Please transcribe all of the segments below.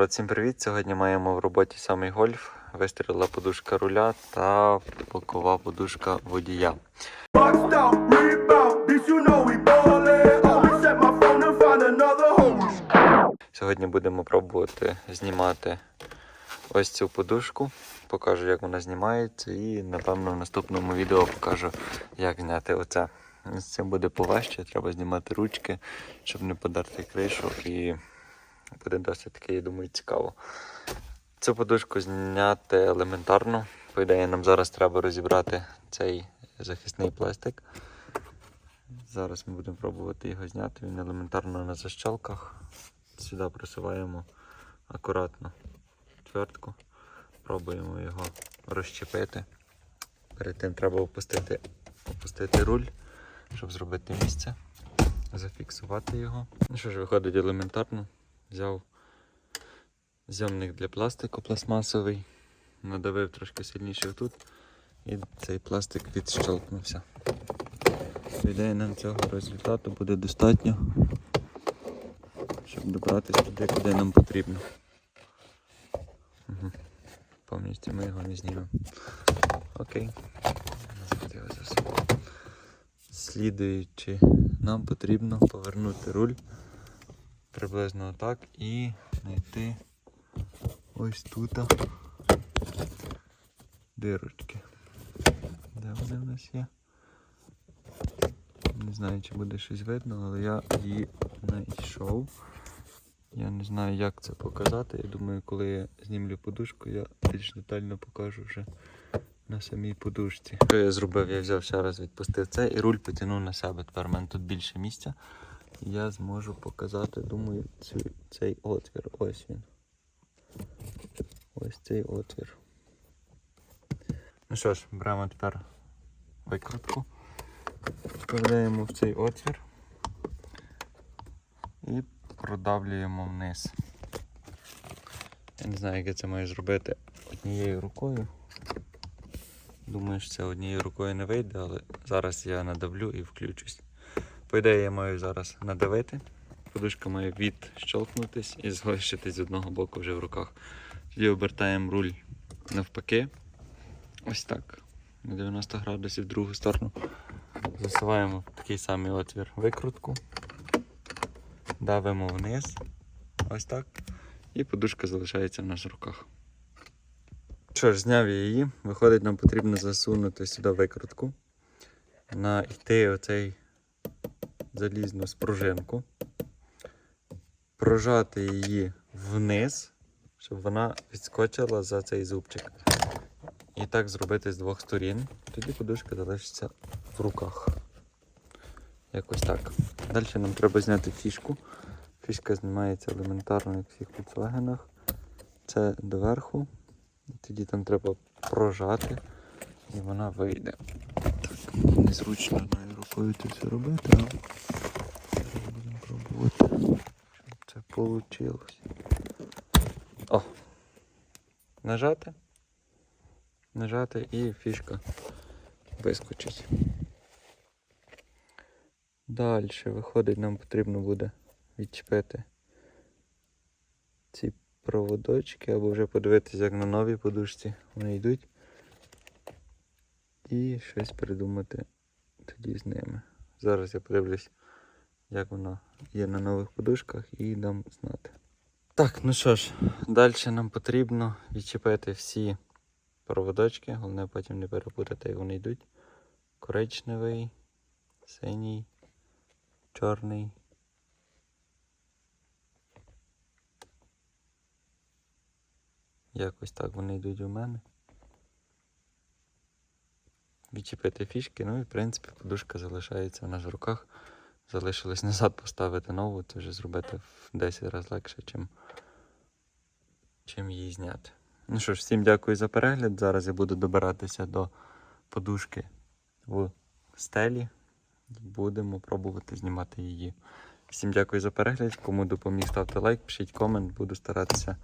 народ, всім привіт! Сьогодні маємо в роботі самий гольф, вистрілила подушка руля та бокова подушка водія. Сьогодні будемо пробувати знімати ось цю подушку. Покажу, як вона знімається, і напевно в наступному відео покажу, як зняти оце. З цим буде поважче, треба знімати ручки, щоб не подерти кришу, і буде досить таки, я думаю, цікаво. Цю подушку зняти елементарно. По ідеї, нам зараз треба розібрати цей захисний пластик. Зараз ми будемо пробувати його зняти. Він елементарно на защелках. Сюди просуваємо акуратно твердку. Пробуємо його розчепити. Перед тим треба опустити, опустити руль, щоб зробити місце, зафіксувати його. Ну що ж, виходить елементарно. Взяв зйомник для пластику пластмасовий, надавив трошки сильніше тут, і цей пластик відщолкнувся. Ідея нам цього результату буде достатньо, щоб добратися туди, куди нам потрібно. Угу. Повністю ми його не знімемо. Окей. Слідуючи, нам потрібно повернути руль приблизно отак і знайти ось тут дирочки. Де вони в нас є? Не знаю, чи буде щось видно, але я її знайшов. Я не знаю, як це показати. Я думаю, коли я знімлю подушку, я більш детально покажу вже на самій подушці. Що я зробив? Я взяв ще раз, відпустив це і руль потягнув на себе. Тепер в мене тут більше місця. Я зможу показати, думаю, цю, цей отвір. Ось він. Ось цей отвір. Ну що ж, беремо тепер викрутку. Вставляємо в цей отвір і продавлюємо вниз. Я не знаю, як я це маю зробити однією рукою. Думаю, що це однією рукою не вийде, але зараз я надавлю і включусь. По ідеї, я маю зараз надавити. Подушка має відщолкнутись і залишитись з одного боку вже в руках. Тоді обертаємо руль навпаки. Ось так. На 90 градусів в другу сторону. Засуваємо в такий самий отвір викрутку. Давимо вниз. Ось так. І подушка залишається в нас в руках. Що ж, зняв я її. Виходить, нам потрібно засунути сюди викрутку. Найти оцей залізну спружинку. Прожати її вниз, щоб вона відскочила за цей зубчик. І так зробити з двох сторін. Тоді подушка залишиться в руках. Якось так. Далі нам треба зняти фішку. Фішка знімається елементарно, як в всіх Volkswagen. Це доверху. Тоді там треба прожати і вона вийде. Так, незручно одною рукою це все робити, але будемо пробувати, щоб це вийшло. О! Нажати. Нажати і фішка вискочить. Далі виходить, нам потрібно буде відчепити ці проводочки або вже подивитися, як на новій подушці вони йдуть. І щось придумати тоді з ними. Зараз я подивлюсь, як воно є на нових подушках і дам знати. Так, ну що ж, далі нам потрібно відчепити всі проводочки, головне потім не перепутати, як вони йдуть. Коричневий, синій, чорний. Якось так вони йдуть у мене. Відчепити фішки, ну і в принципі подушка залишається в нас в руках. Залишилось назад поставити нову, це вже зробити в 10 разів легше, чим, чим її зняти. Ну що ж, всім дякую за перегляд. Зараз я буду добиратися до подушки в стелі. Будемо пробувати знімати її. Всім дякую за перегляд. Кому допоміг, ставте лайк, пишіть комент, буду старатися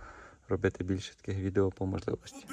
робити більше таких відео по можливості.